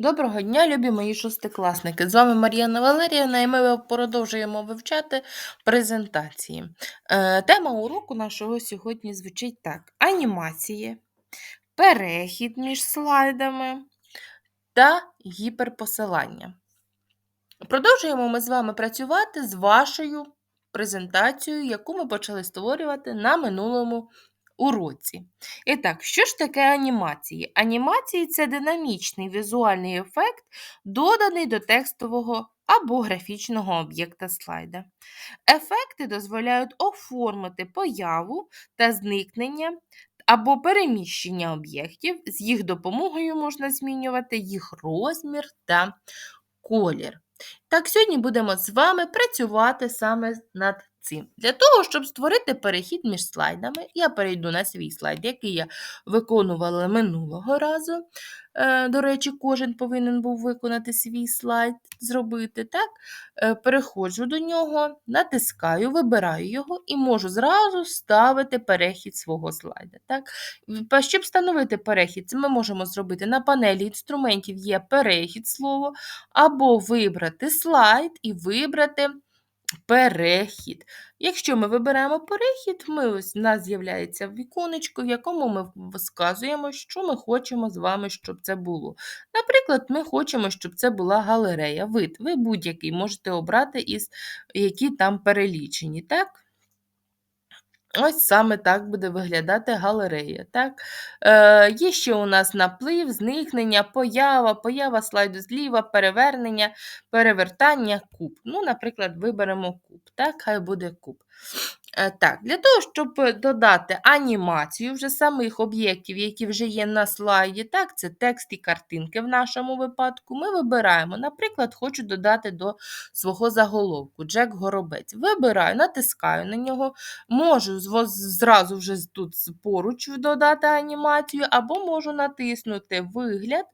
Доброго дня, любі мої шостикласники. З вами Мар'яна Валеріївна, і ми продовжуємо вивчати презентації. Е, Тема уроку нашого сьогодні звучить так: анімації, перехід між слайдами та гіперпосилання. Продовжуємо ми з вами працювати з вашою презентацією, яку ми почали створювати на минулому уроці. І так, що ж таке анімації? Анімації це динамічний візуальний ефект, доданий до текстового або графічного об'єкта слайда. Ефекти дозволяють оформити появу та зникнення або переміщення об'єктів. З їх допомогою можна змінювати їх розмір та колір. Так, сьогодні будемо з вами працювати саме над. Для того, щоб створити перехід між слайдами, я перейду на свій слайд, який я виконувала минулого разу. Е, До речі, кожен повинен був виконати свій слайд, зробити. так? Е, Переходжу до нього, натискаю, вибираю його і можу зразу ставити перехід свого слайда. Так? Щоб встановити перехід, ми можемо зробити на панелі інструментів є перехід слова, або вибрати слайд і вибрати перехід. Якщо ми вибираємо перехід, ми ось, у нас з'являється віконечко, в якому ми сказуємо, що ми хочемо з вами, щоб це було. Наприклад, ми хочемо, щоб це була галерея. Вид. Ви будь-який можете обрати, із які там перелічені. так? Ось саме так буде виглядати галерея. Так? Е, Є ще у нас наплив, зникнення, поява, поява слайду зліва, перевернення, перевертання, куб. Ну, Наприклад, виберемо куб. Так, хай буде куб. Е, Так, Для того, щоб додати анімацію вже самих об'єктів, які вже є на слайді, так, це текст і картинки в нашому випадку, ми вибираємо, наприклад, хочу додати до свого заголовку Джек Горобець. Вибираю, натискаю на нього, можу зразу вже тут поруч додати анімацію, або можу натиснути Вигляд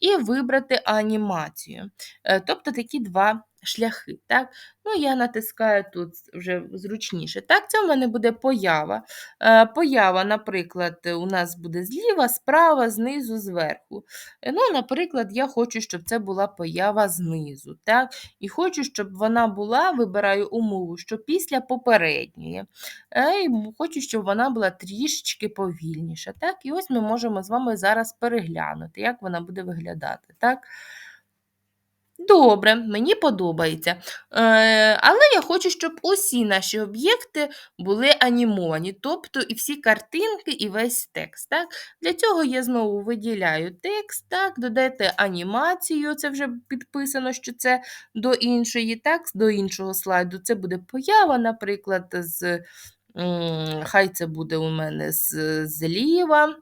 і вибрати анімацію. Е, тобто такі два шляхи. Так? Ну, Я натискаю тут вже зручніше. Так, Це в мене буде поява. Е, Поява, наприклад, у нас буде зліва, справа, знизу, зверху. Е, ну, Наприклад, я хочу, щоб це була поява знизу. Так? І хочу, щоб вона була, вибираю умову, що після попередньої. Е, і Хочу, щоб вона була трішечки повільніша. Так? І ось ми можемо з вами зараз переглянути, як вона буде виглядати. Так? Добре, мені подобається. Е, Але я хочу, щоб усі наші об'єкти були анімовані, тобто і всі картинки, і весь текст. Так? Для цього я знову виділяю текст, так, додайте анімацію, це вже підписано, що це до іншої, так, до іншого слайду. Це буде поява, наприклад, з, хай це буде у мене з, зліва.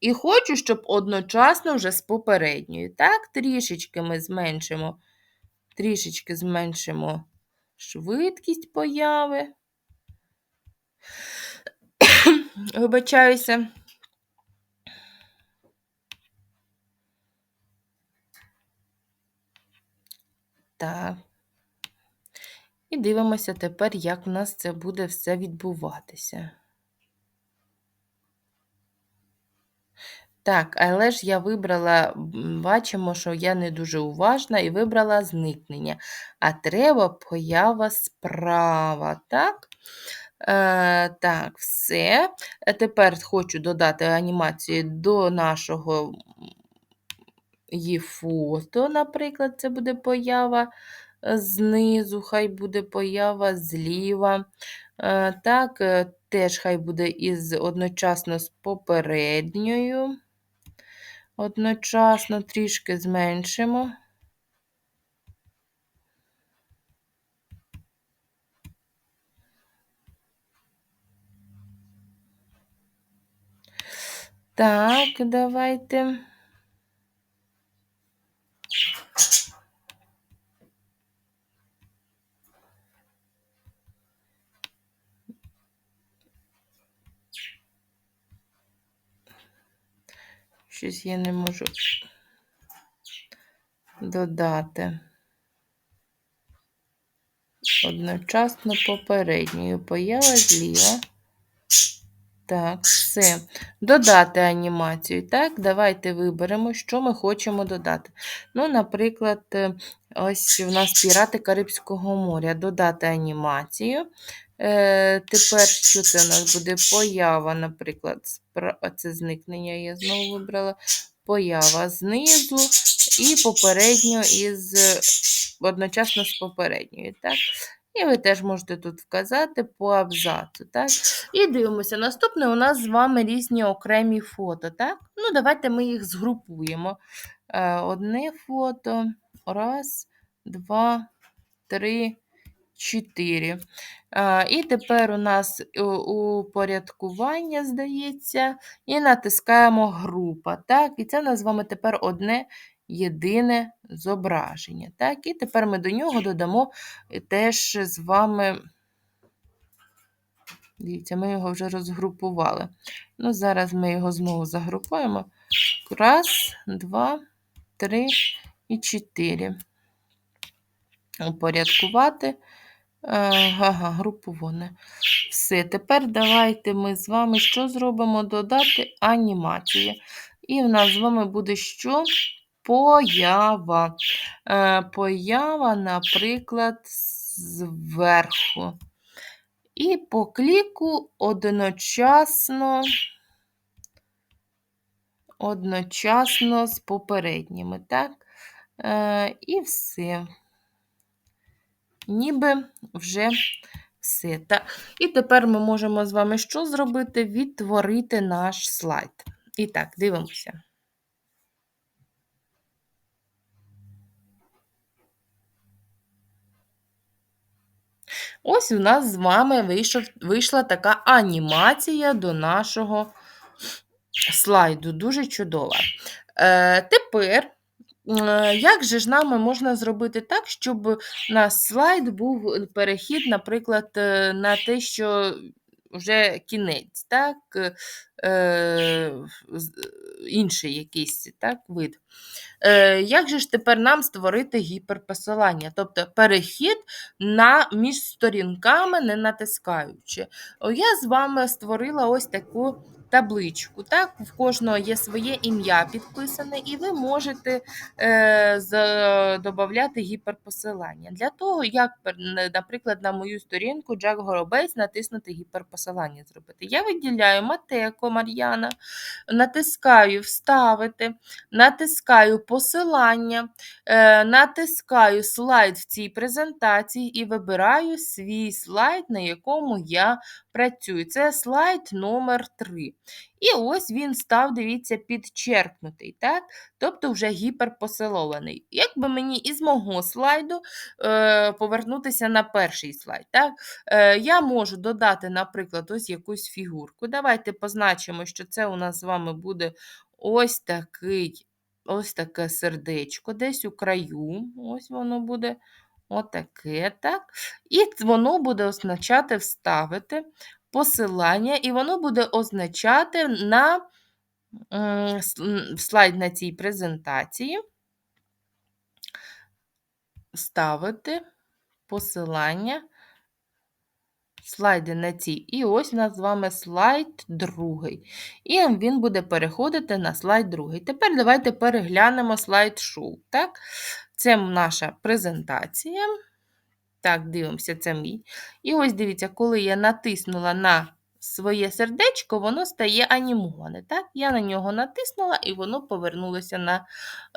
І хочу, щоб одночасно вже з попередньою. Так, трішечки ми зменшимо, трішечки зменшимо швидкість появи. Вибачаюся. Так. І дивимося тепер, як в нас це буде все відбуватися. Так, але ж я вибрала, бачимо, що я не дуже уважна і вибрала зникнення. А треба поява справа. Так, Е, так, все. Е, тепер хочу додати анімацію до нашого її фото, наприклад, це буде поява е, знизу, хай буде поява зліва. Е, так, теж хай буде із одночасно з попередньою. Одночасно трішки зменшимо. Так, давайте. Щось я не можу додати. Одночасно попередньою поява зліва. Так, все. Додати анімацію. Так, давайте виберемо, що ми хочемо додати. Ну, наприклад, е, ось у нас пірати Карибського моря. Додати анімацію. Е, Тепер що у нас буде? Поява, наприклад, спра- зникнення я знову вибрала. Поява знизу і попередньо із одночасно з попередньою. Так? І ви теж можете тут вказати по абзацу. Так? І дивимося. Наступне у нас з вами різні окремі фото. Так? Ну, Давайте ми їх згрупуємо. Е, Одне фото. Раз, два, три, чотири. Е, І тепер у нас упорядкування, здається, і натискаємо група. Так? І це у з вами тепер одне єдине зображення. Так? І тепер ми до нього додамо е, теж з вами. Дивіться, ми його вже розгрупували. Ну, зараз ми його знову загрупуємо. Раз, два, три і чотири. Упорядкувати. Ага, груповане. Все, тепер давайте ми з вами що зробимо? Додати анімацію. І в нас з вами буде що? Поява. Е, Поява, наприклад, зверху. І по кліку одночасно, одночасно з попередніми, так? Е, І все. Ніби вже все. І тепер ми можемо з вами що зробити? Відтворити наш слайд. І так, дивимося. Ось у нас з вами вийшов, вийшла така анімація до нашого слайду. Дуже чудова. Е, Тепер, е, як же ж нами можна зробити так, щоб на слайд був перехід, наприклад, е, на те, що вже кінець, так? Е, з- інший якийсь так, вид. Е, Як же ж тепер нам створити гіперпосилання? Тобто перехід на, між сторінками, не натискаючи. О, Я з вами створила ось таку табличку. Так? В кожного є своє ім'я підписане, і ви можете е, додати гіперпосилання. Для того, як, наприклад, на мою сторінку Джак Горобець натиснути гіперпосилання зробити. Я виділяю Матеко Мар'яна, натискаю Вставити, натискаю посилання, е, натискаю слайд в цій презентації і вибираю свій слайд, на якому я працюю. Це слайд номер 3. І ось він став, дивіться, підчеркнутий, так? тобто вже гіперпосилований. Як би мені із мого слайду е, повернутися на перший слайд. Так? Е, я можу додати, наприклад, ось якусь фігурку. Давайте позначимо, що це у нас з вами буде ось такий, ось таке сердечко, десь у краю. Ось воно буде отаке, так? І воно буде означати вставити посилання, і воно буде означати на слайд на цій презентації. Ставити посилання слайди на ці. І ось у нас з вами слайд другий. І він буде переходити на слайд другий. Тепер давайте переглянемо слайд шоу. Так? Це наша презентація. Так, дивимося, це мій. І ось дивіться, коли я натиснула на своє сердечко, воно стає анімоване. Так? Я на нього натиснула, і воно повернулося на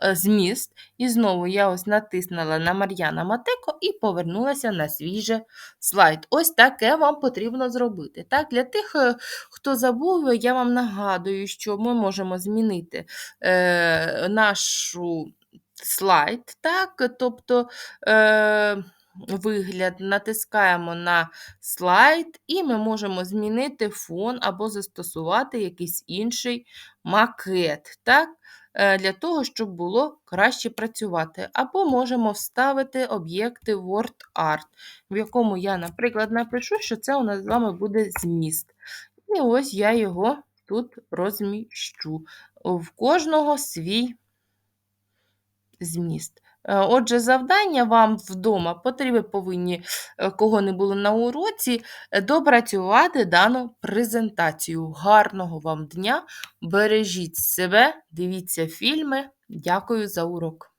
е, зміст. І знову я ось натиснула на Мар'яна Матеко і повернулася на свій же слайд. Ось таке вам потрібно зробити. Так? Для тих, е, хто забув, я вам нагадую, що ми можемо змінити е, нашу слайд. так? Тобто. Е, Вигляд, натискаємо на слайд, і ми можемо змінити фон або застосувати якийсь інший макет. так? Е, Для того, щоб було краще працювати. Або можемо вставити об'єкти WordArt, в якому я, наприклад, напишу, що це у нас з вами буде зміст. І ось я його тут розміщу. В кожного свій зміст. Е, Отже, завдання вам вдома потрібно повинні, е, кого не було на уроці, е, допрацювати дану презентацію. Гарного вам дня! Бережіть себе, дивіться фільми. Дякую за урок.